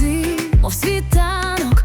ти, мов світанок.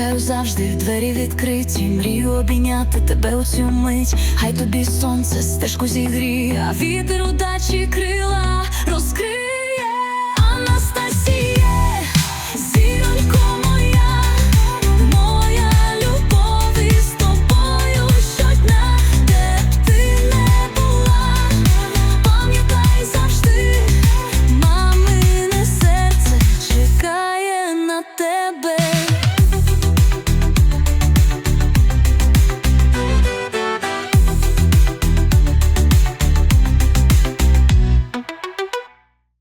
Чекаю завжди, двері відкриті, мрію обійняти тебе у цю мить, хай тобі сонце стежку зігріє, а вітер удачі крила розкриє.